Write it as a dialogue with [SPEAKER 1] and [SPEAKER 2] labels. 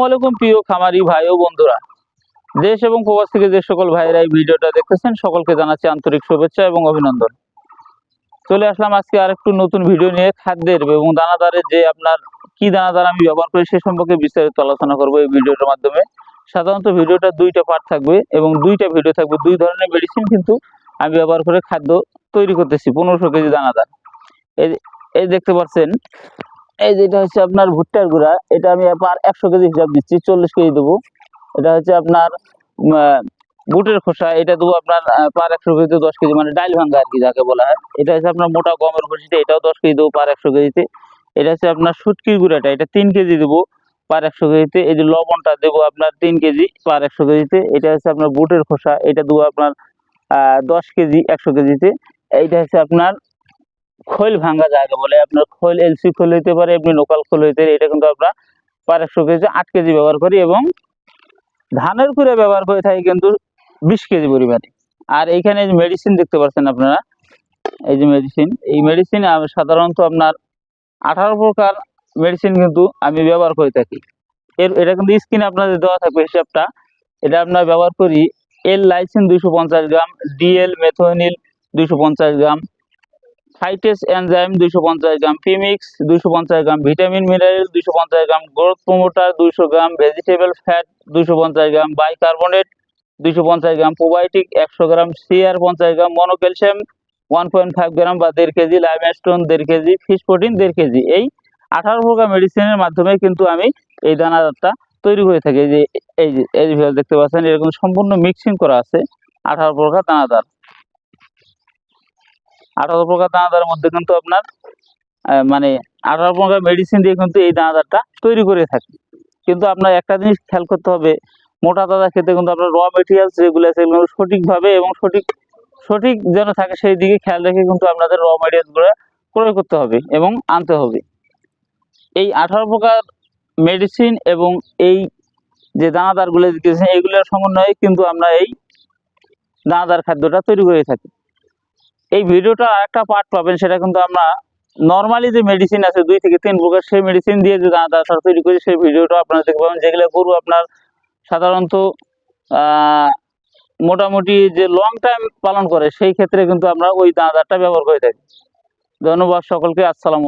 [SPEAKER 1] আসসালামাইকুম প্রিয় খামারি ভাই ও বন্ধুরা। দেশ এবং প্রবাস থেকে যে সকল ভাইয়েরা এই ভিডিওটা দেখতেছেন, সকলকে জানাচ্ছি আন্তরিক শুভেচ্ছা এবং অভিনন্দন। চলে আসলাম আজকে আরেকটু নতুন ভিডিও নিয়ে খাদ্যের এবং দানাদারের যে আপনার কি দানাদার আমি ব্যবহার করি সে সম্পর্কে বিস্তারিত আলোচনা করব এই ভিডিওটার মাধ্যমে। সাধারণত ভিডিওটা দুইটা পার্ট থাকবে এবং দুইটা ভিডিও থাকবে, দুই ধরনের মেডিসিন কিন্তু আমি ব্যবহার করে খাদ্য তৈরি করতেছি, পনেরোশো কেজি দানাদার। এই এই দেখতে পাচ্ছেন এই যেটা হচ্ছে আপনার ভুট্টার গুঁড়া, এটা আমি পার একশো কেজি হিসাব দিচ্ছি, চল্লিশ কেজি দেবো। এটা হচ্ছে আপনার বুটের খোসা, এটা দেবো আপনার পার একশো কেজিতে দশ কেজি মানে ডাইল ভাঙ্গা আর কি যাকে বলা হয়। এটা হচ্ছে আপনার মোটা গমের খোসাটা, এটাও দশ কেজি দেবো পার একশো কেজিতে। এটা হচ্ছে আপনার শুটকির গুঁড়াটা, এটা তিন কেজি দেবো পার একশো কেজিতে। এই যে লবণটা দেবো আপনার তিন কেজি পার একশো কেজিতে। এটা হচ্ছে আপনার বুটের খোসা, এটা দেবো আপনার দশ কেজি একশো কেজিতে। এইটা হচ্ছে আপনার খৈল ভাঙ্গা যাকে বলে। আপনার খৈল, এলসি খৈল হইতে পারে, এমনি লোকাল খৈল হইতে পারে। এটা কিন্তু আমরা পার একশো কেজি আট কেজি ব্যবহার করি এবং ধানের কুড়ে ব্যবহার করে থাকি কিন্তু বিশ কেজি পরিমাণে। আর এইখানে মেডিসিন দেখতে পাচ্ছেন আপনারা, এই যে মেডিসিন এই মেডিসিন আমি সাধারণত আপনার আঠারো প্রকার মেডিসিন কিন্তু আমি ব্যবহার করে থাকি। এর, এটা কিন্তু স্কিনে আপনাদের দেওয়া থাকবে হিসাবটা। এটা আপনার ব্যবহার করি এল লাইসিন দুইশো পঞ্চাশ গ্রাম ডিএল মেথোনিল দুইশো পঞ্চাশ গ্রাম ফাইটেস এনজাইম দুইশো পঞ্চাশ গ্রাম ফিমিক্স দুইশো পঞ্চাশ গ্রাম ভিটামিন মিনারেল দুইশো পঞ্চাশ গ্রাম গ্রোথ প্রোমোটার দুইশো গ্রাম ভেজিটেবল ফ্যাট দুইশো পঞ্চাশ গ্রাম বাইকার্বনেট দুইশো পঞ্চাশ গ্রাম প্রোবায়োটিক একশো গ্রাম সিআর পঞ্চাশ gram monocalcium one point five gram বা দেড় কেজি লাইম লাইমস্টোন দেড় কেজি ফিশ প্রোটিন দেড় কেজি এই আঠারো প্রকার মেডিসিনের মাধ্যমে কিন্তু আমি এই দানাদারটা তৈরি হয়ে থাকি যে এই যে এই দেখতে পাচ্ছেন এরকম সম্পূর্ণ মিক্সিং করা আছে আঠারো প্রকার দানাদার আঠারো প্রকার দানাদারের মধ্যে কিন্তু আপনার মানে আঠারো প্রকার মেডিসিন দিয়ে কিন্তু এই দানাদারটা তৈরি করে থাকি। কিন্তু আপনার একটা জিনিস খেয়াল করতে হবে, মোটা দাদা খেতে কিন্তু আপনার র মেটেরিয়ালস যেগুলো আছে সেগুলো সঠিকভাবে এবং সঠিক সঠিক যেন থাকে সেই দিকে খেয়াল রেখে কিন্তু আপনাদের র মেটেরিয়ালসগুলো ক্রয় করতে হবে এবং আনতে হবে। এই আঠারো প্রকার মেডিসিন এবং এই যে দানাদারগুলো দিতেছে এগুলোর সমন্বয়ে কিন্তু আমরা এই দানাদার খাদ্যটা তৈরি করে থাকি। এই ভিডিওটা একটা পার্ট পাবেন, সেটা কিন্তু আমরা নর্মালি যে মেডিসিন আছে, দুই থেকে তিন প্রকার সেই মেডিসিন দিয়ে যে দানাদার সার তৈরি করি, সেই ভিডিওটা আপনারা দেখতে পাবেন, যেগুলো গরু আপনার সাধারণত মোটামুটি যে লং টাইম পালন করে, সেই ক্ষেত্রে কিন্তু আমরা ওই দানাদারটা ব্যবহার করে থাকি। ধন্যবাদ সকলকে, আসসালাম